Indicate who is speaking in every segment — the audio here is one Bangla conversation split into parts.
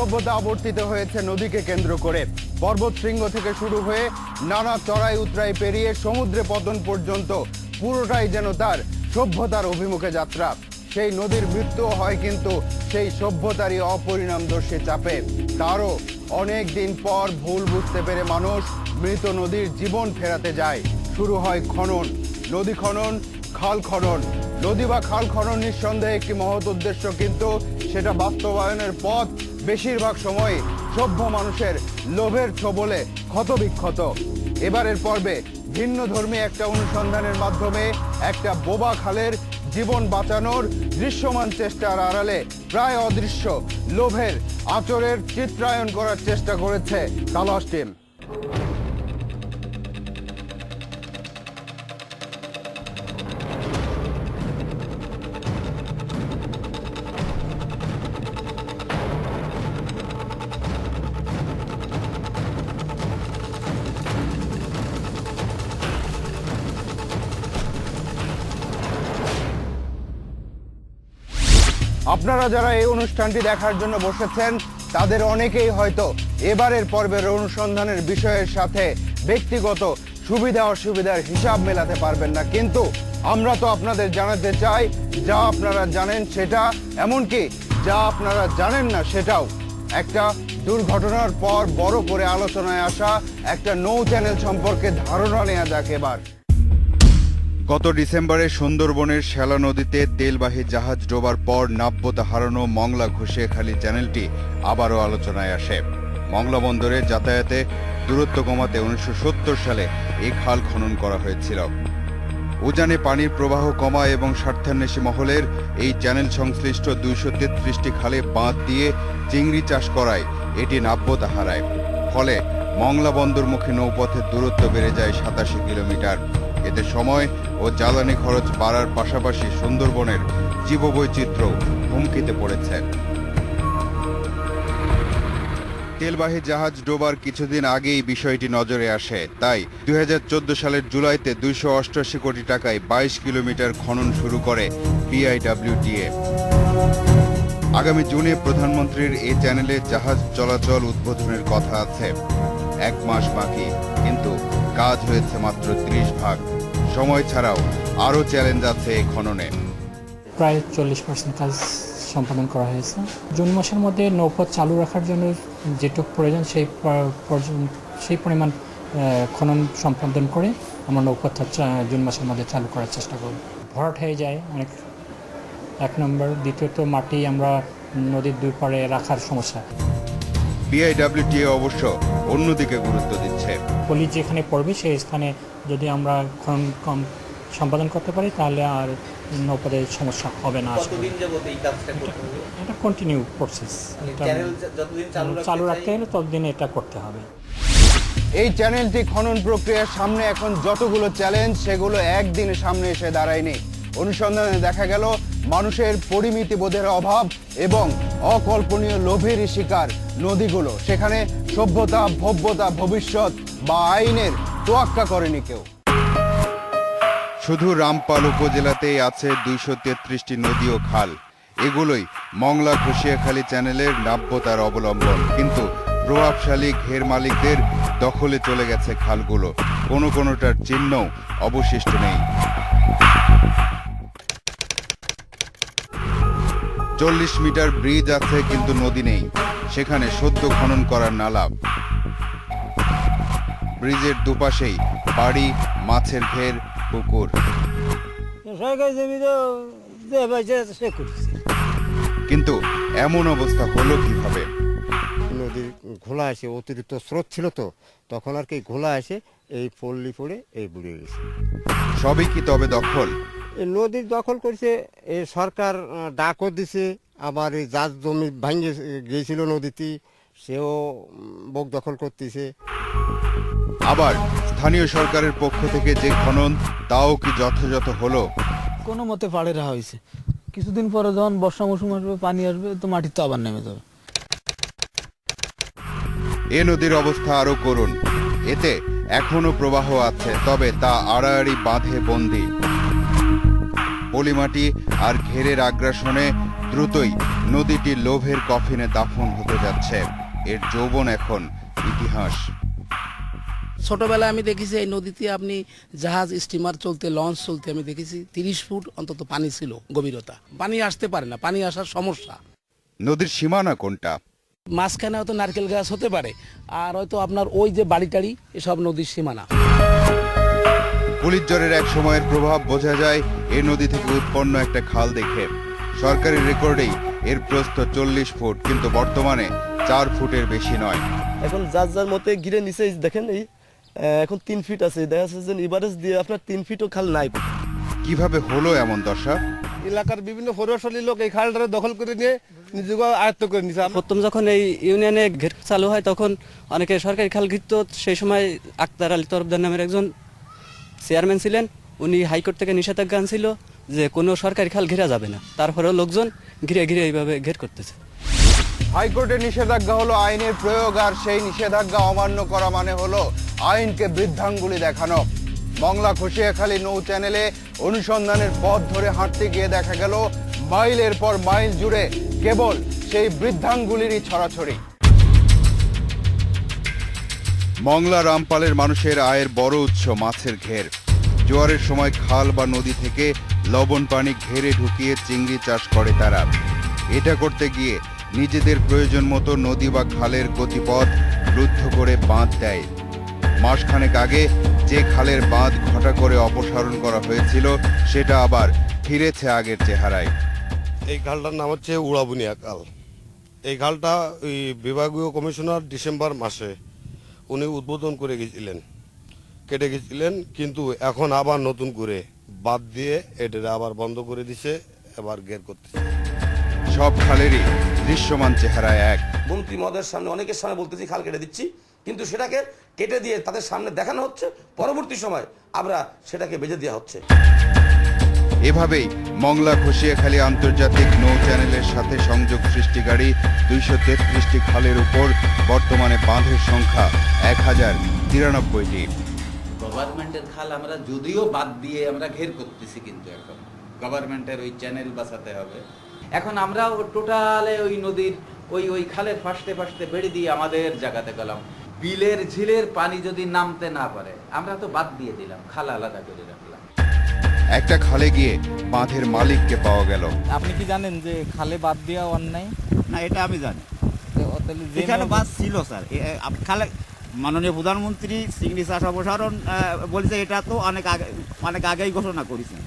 Speaker 1: সভ্যতা আবর্তিত হয়েছে নদীকে কেন্দ্র করে। পর্বত শৃঙ্গ থেকে শুরু হয়ে নানা চড়াই উতরাই পেরিয়ে সমুদ্রে পতন পর্যন্ত পুরোটাই যেন তার সভ্যতার অভিমুখে যাত্রা। সেই নদীর মৃত্যু হয় কিন্তু সেই সভ্যতারই অপরিণামদর্শী চাপে। তারও অনেক দিন পর ভুল বুঝতে পেরে মানুষ মৃত নদীর জীবন ফেরাতে যায়। শুরু হয় খনন, নদী খনন, খাল খনন। নদী বা খাল খনন নিঃসন্দেহে একটি মহৎ উদ্দেশ্য, কিন্তু সেটা বাস্তবায়নের পথ বেশিরভাগ সময় সভ্য মানুষের লোভের ছোবলে ক্ষতবিক্ষত। এবারের পর্বে ভিন্ন ধর্মী একটা অনুসন্ধানের মাধ্যমে একটা বোবা খালের জীবন বাঁচানোর দৃশ্যমান চেষ্টার আড়ালে প্রায় অদৃশ্য লোভের আচরের চিত্রায়ন করার চেষ্টা করেছে কালাস টিম। আপনারা যারা এই অনুষ্ঠানটি দেখার জন্য বসেছেন, তাদের অনেকেই হয়তো এবারের পর্বের অনুসন্ধানের বিষয়ের সাথে ব্যক্তিগত সুবিধা অসুবিধার হিসাব মেলাতে পারবেন না। কিন্তু আমরা তো আপনাদের জানাতে চাই, যা আপনারা জানেন সেটা, এমনকি যা আপনারা জানেন না সেটাও। একটা দুর্ঘটনার পর বড় করে আলোচনায় আসা, একটা নৌ চ্যানেল সম্পর্কে ধারণা নেওয়া যাক এবার। গত ডিসেম্বরে সুন্দরবনের শ্যালা নদীতে তেলবাহী জাহাজ ডোবার পর নাব্যতা হারানো মংলা ঘুষিয়াখালী চ্যানেলটি আবারও আলোচনায় আসে। মংলা বন্দরে যাতায়াতে দূরত্ব কমাতে উনিশশো সত্তর সালে এই খাল খনন করা হয়েছিল। উজানে পানির প্রবাহ কমা এবং স্বার্থান্বেষী মহলের এই চ্যানেল সংশ্লিষ্ট দুইশো তেত্রিশটি খালে বাঁধ দিয়ে চিংড়ি চাষ করায়, এটি নাব্যতা হারায়। ফলে মংলা বন্দরমুখী নৌপথের দূরত্ব বেড়ে যায় সাতাশি কিলোমিটার। এতে সময় ও জ্বালানি খরচ বাড়ার পাশাপাশি সুন্দরবনের জীববৈচিত্র্য হুমকিতে পড়েছে। তেলবাহী জাহাজ ডোবার কিছুদিন আগেই বিষয়টি নজরে আসে। তাই দুই হাজার চোদ্দ সালের জুলাইতে দুইশো অষ্টআশি কোটি টাকায় বাইশ কিলোমিটার খনন শুরু করে বিআইডব্লিউটিএ আগামী জুনে প্রধানমন্ত্রীর এই চ্যানেলে জাহাজ চলাচল উদ্বোধনের কথা আছে। এক মাস বাকি, কিন্তু কাজ হয়েছে মাত্র ত্রিশ ভাগ। সময় ছাড়াও আরও চ্যালেঞ্জ আছে এই খননে।
Speaker 2: প্রায় চল্লিশ পার্সেন্ট কাজ সম্পাদন করা হয়েছে। জুন মাসের মধ্যে নৌপথ চালু রাখার জন্য যেটুকু প্রয়োজন সেই সেই পরিমাণ খনন সম্পাদন করে আমরা নৌপথটা জুন মাসের মধ্যে চালু করার চেষ্টা করব। ভরাট হয়ে যায় অনেক। এক নম্বর দ্বিতীয়ত মাটি আমরা নদীর দুই পাড়ে রাখার সমস্যা।
Speaker 1: বিআইডব্লিউটিএ অবশ্য অন্যদিকে গুরুত্ব দিচ্ছে।
Speaker 2: পলি যেখানে পড়বে সেই স্থানে যদি আমরা খনন কম সম্পাদন করতে পারি তাহলে আর নৌপথের সমস্যা হবে না আশা করি।
Speaker 3: কতদিন যাবত এই কাজটা করতে হবে?
Speaker 2: এটা কন্টিনিউ প্রসেস
Speaker 3: মানে যতদিন চালু রাখতে
Speaker 2: গেলে ততদিন এটা করতে হবে।
Speaker 1: এই চ্যানেলটি খনন প্রক্রিয়ার সামনে এখন যতগুলো চ্যালেঞ্জ সেগুলো একদিনে সামনে এসে দাঁড়ায়নি। অনুসন্ধানে দেখা গেল মানুষের পরিমিতি বোধের অভাব এবং অকল্পনীয় লোভেরই শিকার নদীগুলো। সেখানে সভ্যতা, ভব্যতা, ভবিষ্যৎ বা আইনের তোয়াক্কা করেনি কেউ। শুধু রামপাল উপজেলাতেই আছে দুইশো তেত্রিশটি নদী ও খাল। এগুলোই মংলা ঘুষিয়াখালী চ্যানেলের নাব্যতার অবলম্বন। কিন্তু প্রভাবশালী ঘের মালিকদের দখলে চলে গেছে খালগুলো। কোনো কোনোটার চিহ্নও অবশিষ্ট নেই। চল্লিশ মিটার ব্রিজ আছে কিন্তু নদী নেই। সেখানে সদ্য খনন করার নালা। ব্রিজের দুপাশেই বাড়ি মাছের ঘের পুকুর। কিন্তু এমন অবস্থা হলো কীভাবে?
Speaker 4: নদীর ঘোলা আসে অতিরিক্ত স্রোত ছিল তো তখন আর কি ঘোলা আসে এই পল্লী পড়ে এই বুড়ে গেছে।
Speaker 1: সবই কি তবে দখল?
Speaker 4: এই নদীর দখল করছে এই সরকার ডাকও দিছে আবার এই যার জমি ভাঙে গিয়েছিল নদীতে সেও বোক দখল করতেছে।
Speaker 1: আবার স্থানীয় সরকারের পক্ষ থেকে যে খনন তাও কি যথাযথ হলো?
Speaker 5: কোনো মতে পাড়ে রাখা হয়েছে। কিছুদিন পরে যখন বর্ষা মৌসুম আসবে পানি আসবে তো মাটির তো আবার নেমে যাবে।
Speaker 1: এ নদীর অবস্থা আরও করুন। এতে এখনও প্রবাহ আছে তবে তা আড়াআড়ি বাঁধে বন্দি। পলিমাটি আর ঘেরের আগ্রাসনে দ্রুতই নদীটি লোভের কফিনে দাফন হতে যাচ্ছে। এর যৌবন এখন ইতিহাস।
Speaker 6: ছোটবেলায় আমি দেখেছি এই নদীতে আপনি জাহাজ স্টিমার চলতে লঞ্চ চলতে আমি দেখেছি তিরিশ ফুট অন্তত পানি ছিল গভীরতা। পানি আসতে পারে না পানি আসার সমস্যা।
Speaker 1: নদীর সীমানা কোনটা?
Speaker 6: মাঝখানে হয়তো নারকেল গাছ হতে পারে আর হয়তো আপনার ওই যে বাড়ি টাড়ি এসব নদীর সীমানা।
Speaker 1: পুলিশ জ্বরের এক সময়ের প্রভাব বোঝা যায় এই নদী থেকে উৎপন্ন একটা খাল দেখে। সরকারি রেকর্ডেই এর প্রস্থ চল্লিশ ফুট কিন্তু বর্তমানে চার ফুটের বেশি নয়।
Speaker 7: এখন যার যার মতে ঘিরে নিচে দেখেন এই এখন তিন ফিট আছে। দেখা যাচ্ছে যে ইভারেজ দিয়ে আপনার তিন ফিটও খাল নাই।
Speaker 1: কীভাবে হলো এমন দশা?
Speaker 4: এলাকার বিভিন্ন প্রভাবশালী লোক এই খালটা দখল করে নিয়ে নিজেকে আয়ত্ত করে নিছে।
Speaker 8: প্রথম যখন এই ইউনিয়নে ঘের চালু হয় তখন অনেকে সরকারি খাল ঘিরত সেই সময় আক্তার আলী তরফদার নামের একজন চেয়ারম্যান ছিলেন, উনি হাইকোর্ট থেকে নিষেধাজ্ঞা আনছিল যে কোনো সরকারি খাল ঘেরা যাবে না। তারপরেও লোকজন ঘিরে ঘিরে এইভাবে ঘের করতেছে।
Speaker 1: হাইকোর্টের নিষেধাজ্ঞা হলো আইনের প্রয়োগ, আর সেই নিষেধাজ্ঞা অমান্য করা মানে হলো আইনকে বৃদ্ধাঙ্গুলি দেখানো। মংলা খসিয়াখালী নৌ চ্যানেলে অনুসন্ধানের পথ ধরে হাঁটতে গিয়ে দেখা গেল, মাইলের পর মাইল জুড়ে কেবল সেই বৃদ্ধাঙ্গুলিরই ছড়াছড়ি। মংলা রামপালের মানুষের আয়ের বড় উৎস মাছের ঘের। জোয়ারের সময় খাল বা নদী থেকে লবণ পানি ঘেরে ঢুকিয়ে চিংড়ি চাষ করে তারা। এটা করতে গিয়ে নিজেদের প্রয়োজন মতো নদী বা খালের গতিপথ রুদ্ধ করে বাঁধ দেয়। মাসখানেক আগে যে খালের বাঁধ ঘটা করে অপসারণ করা হয়েছিল, সেটা আবার ফিরেছে আগের চেহারায়।
Speaker 9: এই খালটার নাম হচ্ছে উড়াবুনিয়া খাল। এই খালটা বিভাগীয় কমিশনার ডিসেম্বর মাসে উনি উদ্বোধন করে গেছিলেন। কেটে গেছিলেন কিন্তু এখন আবার নতুন করে বাদ দিয়ে এটা আবার বন্ধ করে দিছে এবার গের করতেছে।
Speaker 1: সব খালেরই দৃশ্যমান চেহারা এক।
Speaker 10: মন্ত্রী মহোদয়ের সামনে অনেকের সামনে বলতেছি খাল কেটে দিচ্ছি। কিন্তু সেটাকে কেটে দিয়ে তাদের সামনে দেখানো হচ্ছে পরবর্তী সময় আমরা সেটাকে বেঁধে দেওয়া হচ্ছে।
Speaker 1: এভাবেই মংলা ঘষিয়াখালী আন্তর্জাতিক নৌ চ্যানেলের সাথে সংযোগ সৃষ্টিকারী দুইশো তেত্রিশটি খালের উপর বর্তমানে বাঁধের সংখ্যা এক হাজার তিরানব্বইটি।
Speaker 3: গভর্নমেন্টের খাল আমরা যদিও বাদ দিয়ে আমরা ঘের করতেছি কিন্তু এখন। গভর্নমেন্টের ওই চ্যানেল বাঁচাতে হবে। এখন আমরা টোটালে ওই নদীর ওই ওই খালের ফাঁসতে ফাঁসতে বেড়ে দিয়ে আমাদের জায়গাতে গেলাম। বিলের ঝিলের পানি যদি নামতে না পারে, আমরা তো বাদ দিয়ে দিলাম, খাল আলাদা করে রাখলাম।
Speaker 1: একটা খালে গিয়ে বাঁধের মালিককে পাওয়া গেল।
Speaker 5: আপনি কি জানেন যে খালে বাদ দেওয়া অন্যায়?
Speaker 11: না এটা আমি জানি। এখানে বাস ছিল স্যার। খালে মাননীয় প্রধানমন্ত্রী চিংড়ি চাষ অপসারণ বলেছে এটা তো অনেক আগে অনেক আগেই ঘোষণা করেছেন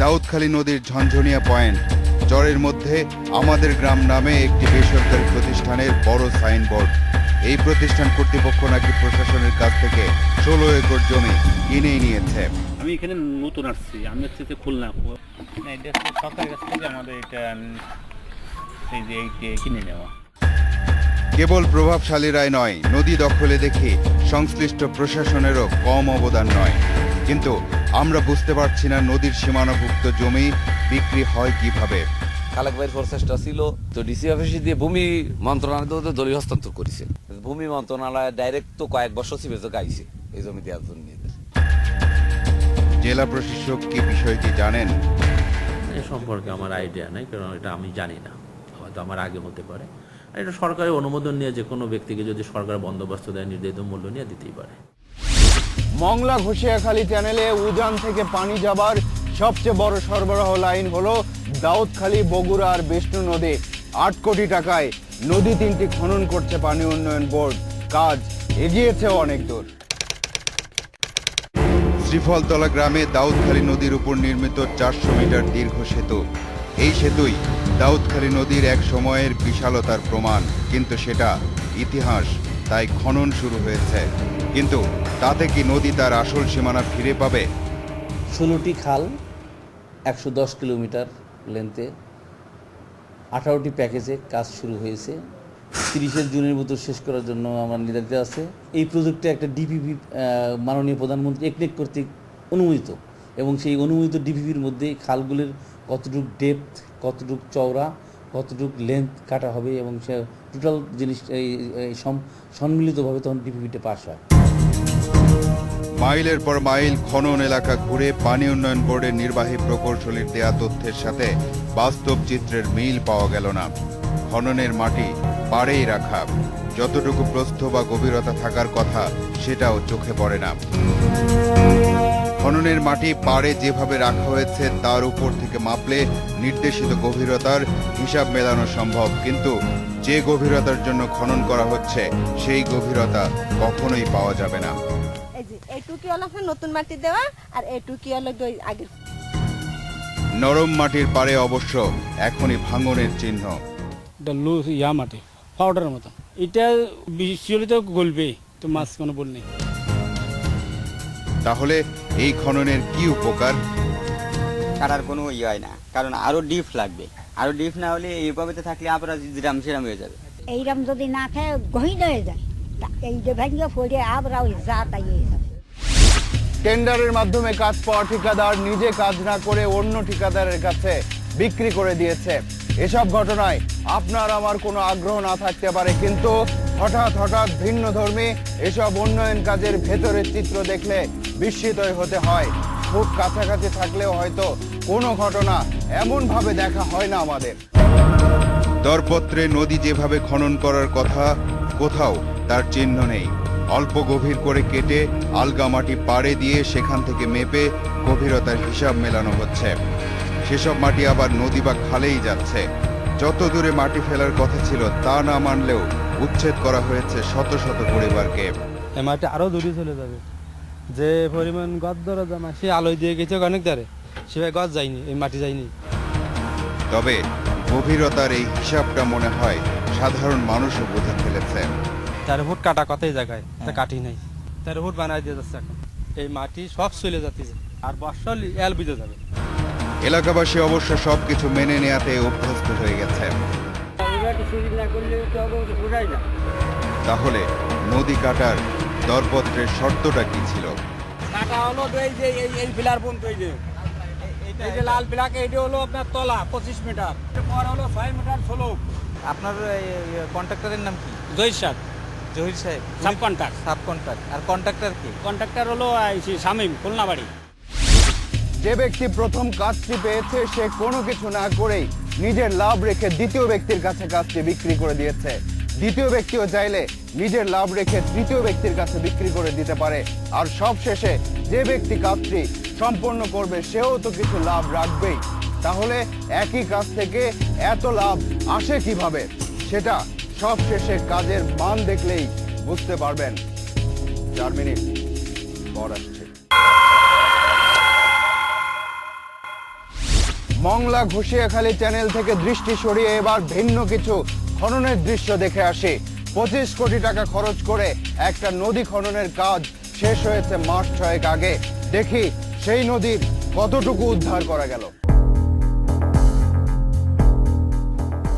Speaker 1: দাউদখালী নদীর ঝনঝনিয়া পয়েন্ট চরের মধ্যে আমাদের গ্রাম নামে একটি বেসরকারি প্রতিষ্ঠানের বড় সাইনবোর্ড। এই প্রতিষ্ঠান কর্তৃপক্ষ নাকি প্রশাসনের কাছ থেকে ষোলো একর জমি কিনে নিয়েছে?
Speaker 12: আমি এখানে নতুন আসছি। আমি হচ্ছে যে খুলনা।
Speaker 5: এটা সরকারের কাছ থেকে আমাদের এটা এই যে কিনে নেওয়া।
Speaker 1: কেবল প্রভাবশালীরাই নয় নদী দখলে দেখে সংশ্লিষ্ট প্রশাসনেরও কম অবদান নয়। কিন্তু আমরা বুঝতে পারছি না নদীর সীমানাভুক্ত জমি বিক্রি হয় কীভাবে।
Speaker 11: খালেক ভাইয়ের প্রচেষ্টা ছিল। তো ডিসি অফিসে দিয়ে ভূমি মন্ত্রণালয় দলীয় হস্তান্তর করেছে। ভূমি মন্ত্রণালয় ডাইরেক্ট তো কয়েক বছর তো গাইছে এই জমি দেওয়ার জন্য।
Speaker 1: জেলা প্রশাসক কি বিষয়টি জানেন?
Speaker 12: এ সম্পর্কে আমার আইডিয়া নেই কারণ এটা আমি জানি না। হয়তো আমার আগে হতে পারে। আর এটা সরকারের অনুমোদন নিয়ে যে কোনো ব্যক্তিকে যদি সরকার বন্দোবস্ত দেয় নির্ধারিত মূল্য নিয়ে দিতেই পারে।
Speaker 1: মংলা ঘষিয়াখালী চ্যানেলে উজান থেকে পানি যাবার সবচেয়ে বড় সরবরাহ লাইন হলো দাউদখালী বগুড়া আর বিষ্ণু নদী। আট কোটি টাকায় নদী তিনটি খনন করছে পানি উন্নয়ন বোর্ড। কাজ এগিয়েছে অনেক দূর। শ্রীফলতলা গ্রামে দাউদখালী নদীর উপর নির্মিত চারশো মিটার দীর্ঘ সেতু। এই সেতুই দাউদখালী নদীর এক সময়ের বিশালতার প্রমাণ। কিন্তু সেটা ইতিহাস তাই খনন শুরু হয়েছে। কিন্তু তাতে কি নদী তার আসল সীমানা ফিরে পাবে?
Speaker 11: ষোলোটি খাল একশো দশ কিলোমিটার লেন্থে আঠারোটি প্যাকেজে কাজ শুরু হয়েছে। তিরিশে জুনের ভিতর শেষ করার জন্য আমার নির্ধারিত আছে। এই প্রজেক্টে একটা ডিপিপি মাননীয় প্রধানমন্ত্রী একনেক কর্তৃক অনুমোদিত এবং সেই অনুমোদিত ডিপিপির মধ্যে খালগুলির কতটুক ডেপথ কতটুক চওড়া, কতটুক লেন্থ কাটা হবে এবং সে টোটাল জিনিস সম্মিলিতভাবে তখন ডিপিপিটা পাস হয়।
Speaker 1: মাইলের পর মাইল খনন এলাকা ঘুরে পানি উন্নয়ন বোর্ডের নির্বাহী প্রকৌশলীর দেয়া তথ্যের সাথে বাস্তব চিত্রের মিল পাওয়া গেল না। খননের মাটি পাড়েই রাখা। যতটুকু প্রস্থ বা গভীরতা থাকার কথা, সেটাও চোখে পড়ে না। খননের মাটি পাড়ে যেভাবে রাখা হয়েছে, তার উপর থেকে মাপলে নির্দেশিত গভীরতার হিসাব মেলানো সম্ভব। কিন্তু যে গভীরতার জন্য খনন করা হচ্ছে, সেই গভীরতা কখনোই পাওয়া যাবে না।
Speaker 13: এই হলো আপনার নতুন মাটি দেওয়া আর এইটুকি হলো ওই আগের
Speaker 1: নরম মাটির পারে অবশ্য এখনই ভাঙনের চিহ্ন।
Speaker 5: এটা লুজ ইয়া মাটি পাউডারের মতো। এটা বৃষ্টি গলবে তো মাছ কোনো বল নেই।
Speaker 1: তাহলে এই খননের কি উপকার?
Speaker 14: কাটার কোনো ইয়ে হয় না কারণ আরও ডিপ লাগবে। আরও ডিপ না হলে এইভাবে তো থাকলে আমরা যেরাম সেরাম হয়ে যাবে।
Speaker 13: এইরকম যদি না খায় গহিন হয়ে যায়। এই যে ভেঙে পড়ে আবরা ওই যা তাই হয়ে যাবে।
Speaker 1: টেন্ডারের মাধ্যমে কাজ পাওয়া ঠিকাদার নিজে কাজ না করে অন্য ঠিকাদারের কাছে বিক্রি করে দিয়েছে। এসব ঘটনায় আপনার আমার কোনো আগ্রহ না থাকতে পারে, কিন্তু হঠাৎ হঠাৎ ভিন্ন ধর্মী এসব উন্নয়ন কাজের ভেতরের চিত্র দেখলে বিস্মিতই হতে হয়। খুব কাছাকাছি থাকলেও হয়তো কোনো ঘটনা এমনভাবে দেখা হয় না আমাদের। দরপত্রে নদী যেভাবে খনন করার কথা, কোথাও তার চিহ্ন নেই। অল্প গভীর করে কেটে আলগা মাটি পাড়ে দিয়ে সেখান থেকে মেপে গভীরতার হিসাব মেলানো হচ্ছে। সেসব মাটি আবার নদী বা খালেই যাচ্ছে। যত দূরে মাটি ফেলার কথা ছিল তা না মানলেও উচ্ছেদ করা হয়েছে শত শত পরিবারকে।
Speaker 5: এই মাটি আরও দূরে চলে যাবে। যে পরিমাণ গদ ধরা জামা সে আলোয় দিয়ে গেছে অনেক ধারে। সেভাবে গছ যায়নি এই মাটি যায়নি।
Speaker 1: তবে গভীরতার এই হিসাবটা মনে হয় সাধারণ মানুষও বুঝে ফেলেছে।
Speaker 5: তেরো ফুট কাটা কথাই জায়গায় তা কাটি নাই। তেরো ফুট বানাই দিয়ে যাচ্ছে এখন। এই মাটি সব চলে যাচ্ছে। আর বর্ষা এল বিজে যাবে।
Speaker 1: এলাকাবাসী অবশ্য সবকিছু মেনে নেয়াতে অভ্যস্ত হয়ে গেছে। তাহলে নদী কাটার দরপত্রের শর্তটা কি ছিল?
Speaker 5: কাটা হলো এই যে এই এই পিলার পর্যন্ত এই যে এই যে লাল পিলাক এইটা হলো আপনার তলা পঁচিশ মিটার। পর হলো ছয় মিটার ষোলো।
Speaker 14: আপনার কন্ট্রাক্টরের নাম কি?
Speaker 5: সাহেব
Speaker 14: জহির সাহেব
Speaker 5: সাব কন্ট্রাক্ট
Speaker 14: সাব কন্ট্রাক্ট আর কন্ট্রাক্টর কি?
Speaker 5: কন্ট্রাক্টর হলো শামীম খুলনাবাড়ি
Speaker 1: যে ব্যক্তি প্রথম কাজটি পেয়েছে সে কোনো কিছু না করেই নিজের লাভ রেখে দ্বিতীয় ব্যক্তির কাছে কাজটি বিক্রি করে দিয়েছে। দ্বিতীয় ব্যক্তিও চাইলে নিজের লাভ রেখে তৃতীয় ব্যক্তির কাছে বিক্রি করে দিতে পারে। আর সব শেষে যে ব্যক্তি কাজটি সম্পন্ন করবে সেও তো কিছু লাভ রাখবেই। তাহলে একই কাজ থেকে এত লাভ আসে কীভাবে? সেটা সব শেষে কাজের মান দেখলেই বুঝতে পারবেন। চার মিনিট পর আসছে। মংলা ঘুষিয়াখালী চ্যানেল থেকে দৃষ্টি সরিয়ে এবার ভিন্ন কিছু খননের দৃশ্য দেখে আসি। পঁচিশ কোটি টাকা খরচ করে একটা নদী খননের কাজ শেষ হয়েছে মাস ছয়েক আগে। দেখি সেই নদীর কতটুকু উদ্ধার করা গেল।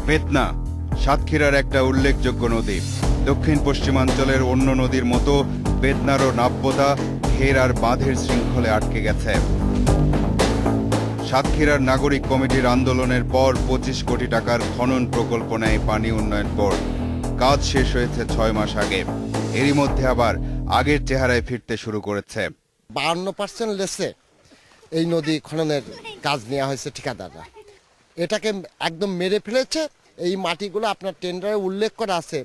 Speaker 1: বেতনা সাতক্ষীরার একটা উল্লেখযোগ্য নদী। দক্ষিণ পশ্চিমাঞ্চলের অন্য নদীর মতো বেতনারও নাব্যতা ঘের আর বাঁধের শৃঙ্খলে আটকে গেছে। সাতক্ষীরার নাগরিক কমিটির আন্দোলনের পর পঁচিশ কোটি টাকার খনন প্রকল্প নেয় পানি উন্নয়ন বোর্ড। কাজ শেষ হয়েছে ছয় মাস আগে। এরই মধ্যে আবার আগের চেহারায় ফিরতে শুরু করেছে।
Speaker 4: বাহান্ন পার্সেন্ট লেসে এই নদী খননের কাজ নেওয়া হয়েছে ঠিকাদাররা। এটাকে একদম মেরে ফেলেছে এই মাটিগুলো আপনার টেন্ডারে উল্লেখ করা আছে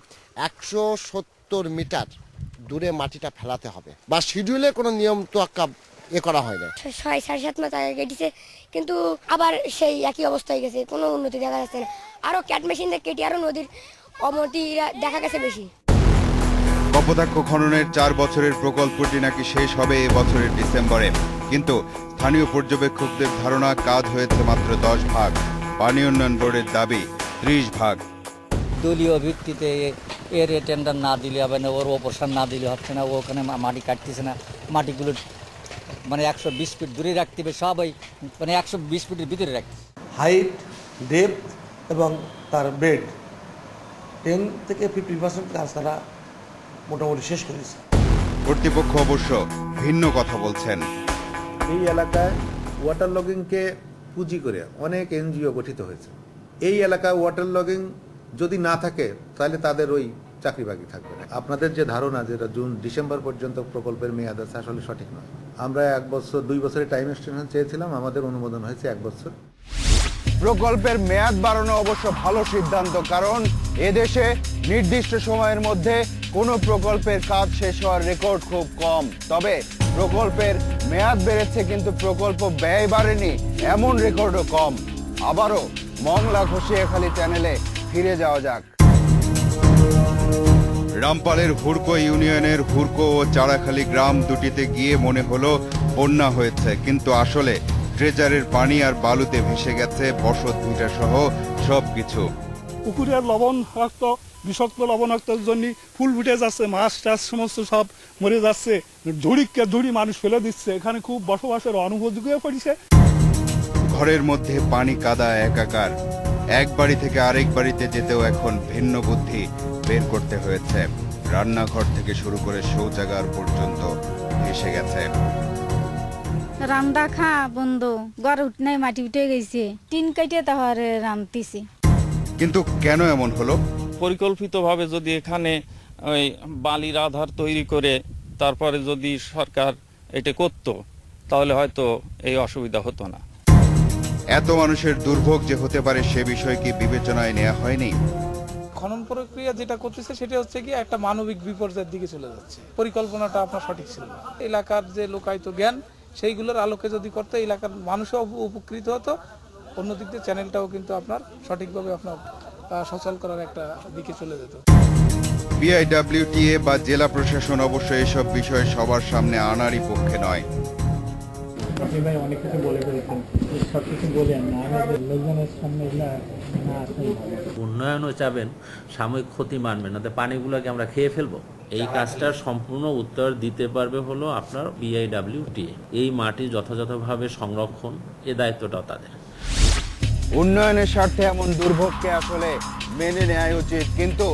Speaker 4: একশো সত্তর মিটার দূরে মাটিটা ফেলাতে হবে বা শিডিউলে কোনো নিয়ম তোয়াক্কা এ করা হয় না।
Speaker 13: ছয় সাড়ে সাত মাস আগে কেটেছে কিন্তু আবার সেই একই অবস্থায় গেছে কোনো উন্নতি দেখা যাচ্ছে না। আরও ক্যাট মেশিন দিয়ে কেটে আরও নদীর অমতি দেখা গেছে বেশি।
Speaker 1: কপোতাক্ষ খননের চার বছরের প্রকল্পটি নাকি শেষ হবে এ বছরের ডিসেম্বরে। কিন্তু স্থানীয় পর্যবেক্ষকদের ধারণা কাজ হয়েছে মাত্র দশ ভাগ। পানি উন্নয়ন বোর্ডের দাবি ত্রিশ ভাগ।
Speaker 14: দলীয় ভিত্তিতে এর টেন্ডার না দিলে হবে না ওর অপারেশন না দিলে হচ্ছে না ও ওখানে মা- মাটি কাটতেছে না। মাটিগুলো মানে একশো বিশ ফিট দূরে রাখতে হবে সবাই মানে একশো বিশ ফিটের ভিতরে রাখতে
Speaker 7: হাইট ডেপথ এবং তার বেড টেন থেকে ফিফটি পার্সেন্ট কাজ তারা মোটামুটি শেষ করেছে
Speaker 1: কর্তৃপক্ষ অবশ্য ভিন্ন কথা বলছেন।
Speaker 15: এই এলাকায় ওয়াটার লগিংকে পুঁজি করে অনেক এনজিও গঠিত হয়েছে। এই এলাকায় ওয়াটার লগিং যদি না থাকে, তাহলে তাদের ওই চাকরি বাকরি থাকবে না। আপনাদের যে ধারণা যেটা জুন, ডিসেম্বর পর্যন্ত প্রকল্পের মেয়াদ আছে, আসলে সঠিক নয়। আমরা এক বছর, দুই বছরের টাইম এক্সটেনশন চেয়েছিলাম, আমাদের অনুমোদন হয়েছে এক বছর।
Speaker 1: প্রকল্পের মেয়াদ বাড়ানো অবশ্য ভালো সিদ্ধান্ত, কারণ এদেশে নির্দিষ্ট সময়ের মধ্যে কোনো প্রকল্পের কাজ শেষ হওয়ার রেকর্ড খুব কম। তবে প্রকল্পের মেয়াদ বেড়েছে, কিন্তু প্রকল্প ব্যয় বাড়েনি, এমন রেকর্ডও কম। আবারও মংলা ঘষিয়াখালী চ্যানেলে ফিরে যাওয়া যাক। রামপালের হুড়কো ইউনিয়নের হুড়কো ও চারাখালী গ্রাম দুটিতে গিয়ে মনে হলো বন্যা হয়েছে কিন্তু আসলে ট্রেজারের পানি আর বালুতে ভেসে গেছে বসত ভিটা সহ সবকিছু।
Speaker 16: পুকুরের লবণাক্ত বিষাক্ত লবণাক্তের জন্য ফুল ফুটে যাচ্ছে মাছ টাছ সমস্ত সব মরে যাচ্ছে ঝুড়িকে ঝুড়ি মানুষ ফেলে দিচ্ছে এখানে খুব বসবাসের অনুপযোগী হয়ে পড়েছে।
Speaker 1: ঘরের মধ্যে পানি কাদা একাকার। এক বাড়ি থেকে আরেক বাড়িতে যেতেও এখন ভিন্ন বুদ্ধি বের করতে হয়েছে। রান্নাঘর থেকে শুরু করে শৌচাগার পর্যন্ত ভেসে গেছে।
Speaker 17: রান্না খা বন্ধ ঘর উঠ নাই মাটি উঠে গেছে। টিন কাটে তাহলে রান্তিছি
Speaker 1: কিন্তু কেন এমন হলো?
Speaker 5: পরিকল্পিতভাবে যদি এখানে ওই বালির আধার তৈরি করে তারপরে যদি সরকার এটা করত তাহলে হয়তো এই অসুবিধা হতো না।
Speaker 1: এত মানুষের দুর্ভোগ যে হতে পারে সে বিষয় কি বিবেচনায় নেওয়া হয়নি?
Speaker 5: খনন প্রক্রিয়া যেটা করতেছে সেটা হচ্ছে কি একটা মানবিক বিপর্যয়ের দিকে চলে যাচ্ছে। পরিকল্পনাটা আপনার সঠিক ছিল এলাকার যে লোকায়ত জ্ঞান সেইগুলোর আলোকে যদি করতে এলাকার মানুষও উপকৃত হতো অন্যদিক দিয়ে চ্যানেলটাও কিন্তু আপনার সঠিকভাবে আপনার সচল করার একটা দিকে চলে যেত।
Speaker 1: বিআইডব্লিউটিএ বা জেলা প্রশাসন অবশ্য এসব বিষয় সবার সামনে আনারই পক্ষে নয়।
Speaker 2: আপনি ভাই অনেক কিছু বলে ফেলেছেন। সব কিছু বলেন না আমি লোকজনের সামনে এগুলা না আসলে।
Speaker 12: উন্নয়নও চাবেন সাময়িক ক্ষতি মানবেন না তো পানিগুলোকে আমরা খেয়ে ফেলব। এই কাজটার সম্পূর্ণ উত্তর দিতে পারবে হলো আপনার বিআইডব্লিউটিএ এই মাটি যথাযথভাবে সংরক্ষণ এ দায়িত্বটাও তাদের।
Speaker 1: উন্নয়নের স্বার্থে এমন দুর্ভোগকে আসলে মেনে নেওয়া উচিত। কিন্তু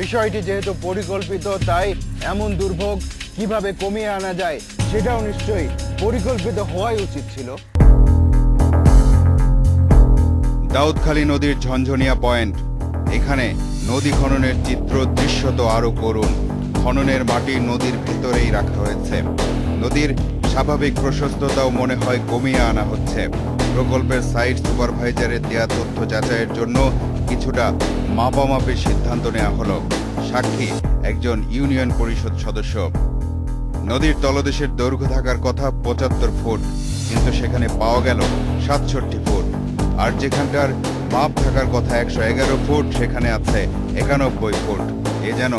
Speaker 1: বিষয়টি যেহেতু পরিকল্পিত তাই এমন দুর্ভোগ কীভাবে কমিয়ে আনা যায় সেটাও নিশ্চয়ই পরিকল্পিত হওয়াই উচিত ছিল। দাউদখালী নদীর ঝঞ্ঝনিয়া পয়েন্ট। এখানে নদী খননের চিত্র দৃশ্যত আরও করুন। খননের মাটি নদীর ভেতরেই রাখা হয়েছে। নদীর স্বাভাবিক প্রশস্ততাও মনে হয় কমিয়ে আনা হচ্ছে। প্রকল্পের সাইট সুপারভাইজারের দেয়া তথ্য যাচাইয়ের জন্য কিছুটা মাপামাপির সিদ্ধান্ত নেওয়া হলো। সাক্ষী একজন ইউনিয়ন পরিষদ সদস্য। নদীর তলদেশের দৈর্ঘ্য থাকার কথা পঁচাত্তর ফুট কিন্তু সেখানে পাওয়া গেল সাতষট্টি ফুট। আর যেখানটার মাপ থাকার কথা একশো এগারো ফুট সেখানে আছে একানব্বই ফুট। এ যেন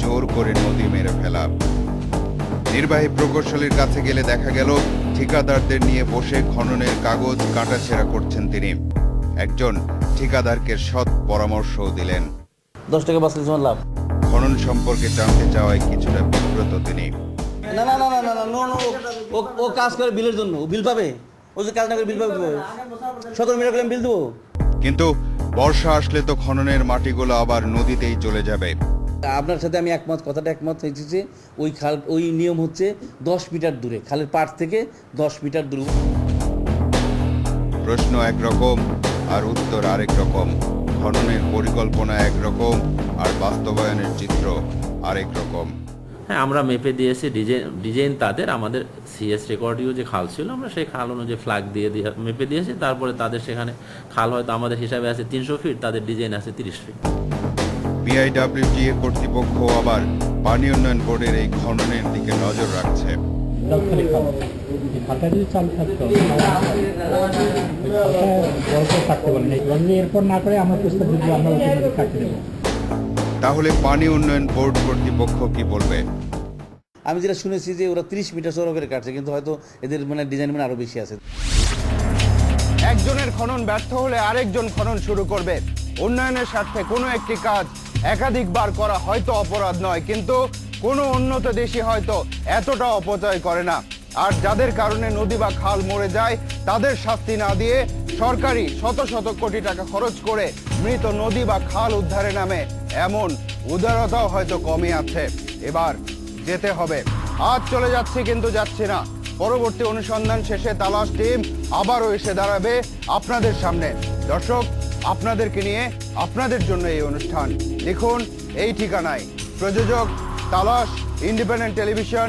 Speaker 1: জোর করে নদী মেরে ফেলা। নির্বাহী প্রকৌশলীর কাছে গেলে দেখা গেল ঠিকাদারদের নিয়ে বসে খননের কাগজ কাটাছেঁড়া করছেন তিনি। একজন ঠিকাদারকে সৎ পরামর্শও দিলেন।
Speaker 11: দশ টাকা বাঁচলে লাভ।
Speaker 1: খনন সম্পর্কে জানতে চাওয়ায় কিছুটা বিব্রত তিনি।
Speaker 11: না না না না না না ও ও কাজ করে বিলের জন্য ও বিল পাবে। ও যে কাজ না করে বিল পাবে সতেরো মিটার করে বিল দেবো।
Speaker 1: কিন্তু বর্ষা আসলে তো খননের মাটিগুলো আবার নদীতেই চলে যাবে।
Speaker 11: আপনার সাথে আমি একমত কথাটা একমত হয়েছি যে ওই খাল ওই নিয়ম হচ্ছে দশ মিটার দূরে খালের পাড় থেকে দশ মিটার দূরে।
Speaker 1: প্রশ্ন একরকম আর উত্তর আরেক রকম খননের পরিকল্পনা একরকম আর বাস্তবায়নের চিত্র আরেক রকম।
Speaker 12: হ্যাঁ আমরা মেপে দিয়েছি ডিজাইন ডিজাইন তাদের আমাদের সিএস রেকর্ডিও যে খাল ছিল আমরা সেই খাল অনুযায়ী ফ্ল্যাগ দিয়ে দিয়ে মেপে দিয়েছি তারপরে তাদের সেখানে খাল হয়তো আমাদের হিসাবে আছে তিনশো ফিট তাদের ডিজাইন আছে তিরিশ ফিট
Speaker 1: বিআইডব্লিউটিএ কর্তৃপক্ষ আবার পানি উন্নয়ন বোর্ডের এই খননের দিকে নজর রাখছে।
Speaker 2: এরপর না করে আমরা প্রস্তাব দিব আমরা কাটতে দেবো
Speaker 1: তাহলে পানি উন্নয়ন বোর্ড কর্তৃপক্ষ কি বলবে?
Speaker 11: আমি যেটা শুনেছি যে ওরা তিরিশ মিটার করে কাটছে কিন্তু হয়তো এদের মানে ডিজাইন মানে আরও বেশি আছে।
Speaker 1: একজনের খনন ব্যর্থ হলে আরেকজন খনন শুরু করবে। উন্নয়নের স্বার্থে কোনো একটি কাজ একাধিকবার করা হয়তো অপরাধ নয় কিন্তু কোনো উন্নত দেশই হয়তো এতটা অপচয় করে না। আর যাদের কারণে নদী বা খাল মরে যায়, তাদের শাস্তি না দিয়ে সরকারি শত শত কোটি টাকা খরচ করে মৃত নদী বা খাল উদ্ধারে নামে এমন উদারতাও হয়তো কমে আছে। এবার যেতে হবে। আজ চলে যাচ্ছি কিন্তু যাচ্ছি না। পরবর্তী অনুসন্ধান শেষে তালাশ টিম আবারও এসে দাঁড়াবে আপনাদের সামনে। দর্শক, আপনাদেরকে নিয়ে আপনাদের জন্য এই অনুষ্ঠান। লিখুন এই ঠিকানায়।
Speaker 18: প্রযোজক তালাশ, ইন্ডিপেন্ডেন্ট টেলিভিশন